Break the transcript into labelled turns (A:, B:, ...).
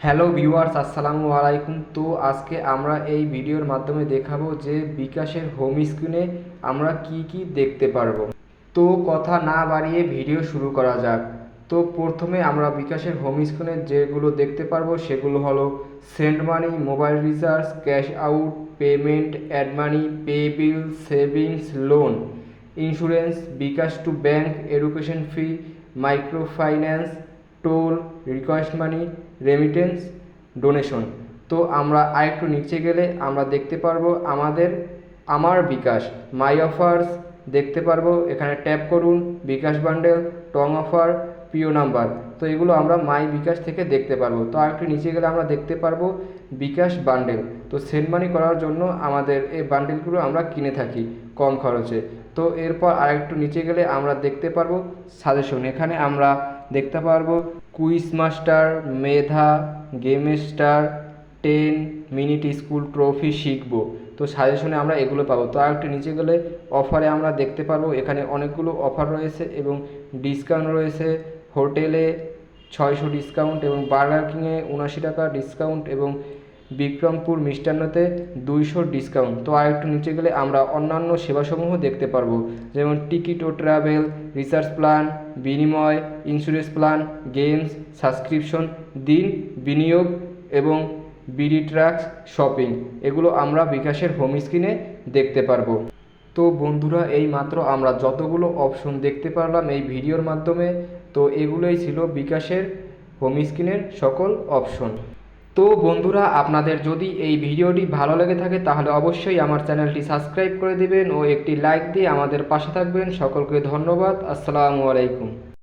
A: Hello viewers, আসসালামু আলাইকুম। তো আজকে আমরা এই ভিডিওর মাধ্যমে দেখাবো যে বিকাশের হোম স্ক্রিনে আমরা কি কি দেখতে পারব। তো কথা না বাড়িয়ে ভিডিও শুরু করা যাক। তো প্রথমে আমরা বিকাশের হোম স্ক্রিনে যেগুলো দেখতে পারব সেগুলো হলো send money, mobile recharge, cash out, payment, add money, pay bill, savings, loan, insurance, bKash to bank, education fee micro finance toll request money remittance donation তো আমরা আরেকটু নিচে গেলে আমরা দেখতে পারব আমাদের, আমার বিকাশ মাই অফার্স দেখতে পারব, এখানে ট্যাপ করুন, বিকাশ বান্ডেল টং অফার প্রিয় নাম্বার তো এগুলো আমরা মাই বিকাশ থেকে দেখতে পারব। তো আরেকটু নিচে গেলে আমরা দেখতে পারব বিকাশ বান্ডেল তো সেন্ড মানি করার জন্য আমাদের এই বান্ডেলগুলো আমরা কিনে থাকি কম খরচে। তো এরপর আরেকটু নিচে গেলে আমরা দেখতে পারব সাজেশন এখানে আমরা দেখতে পারব। কুইজ মাস্টার মেধা game star ten minute school trophy শিখব। তো সাজেশনে আমরা এগুলো পাবো। তো আর একটু নিচে গেলে অফারে আমরা দেখতে পারব। এখানে অনেকগুলো অফার রয়েছে এবং ডিসকাউন্ট রয়েছে। হোটেলে ছয়শো ডিসকাউন্ট এবং বার্গার কিংয়ে উনাশি টাকা ডিসকাউন্ট এবং বিক্রমপুর মিষ্টান্নতে দুইশো ডিসকাউন্ট তো আর একটু নিচে গেলে আমরা অন্যান্য সেবাসমূহ দেখতে পারব। যেমন টিকিট ও ট্রাভেল রিসার্চ প্ল্যান বিনিময় ইন্স্যুরেন্স প্ল্যান গেমস সাবস্ক্রিপশন দিন, বিনিয়োগ এবং বিডি ট্রাক্স শপিং এগুলো আমরা বিকাশের হোম স্ক্রিনে দেখতে পারব। তো বন্ধুরা এই মাত্র আমরা যতগুলো অপশন দেখতে পারলাম এই ভিডিওর মাধ্যমে, তো এগুলোই ছিল বিকাশের হোম স্ক্রিনের সকল অপশন তো বন্ধুরা, আপনাদের যদি এই ভিডিওটি ভালো লেগে থাকে, তাহলে অবশ্যই আমার চ্যানেলটি সাবস্ক্রাইব করে দিবেন ও একটি লাইক দিয়ে আমাদের পাশে থাকবেন। সকলকে ধন্যবাদ। আসসালামু আলাইকুম।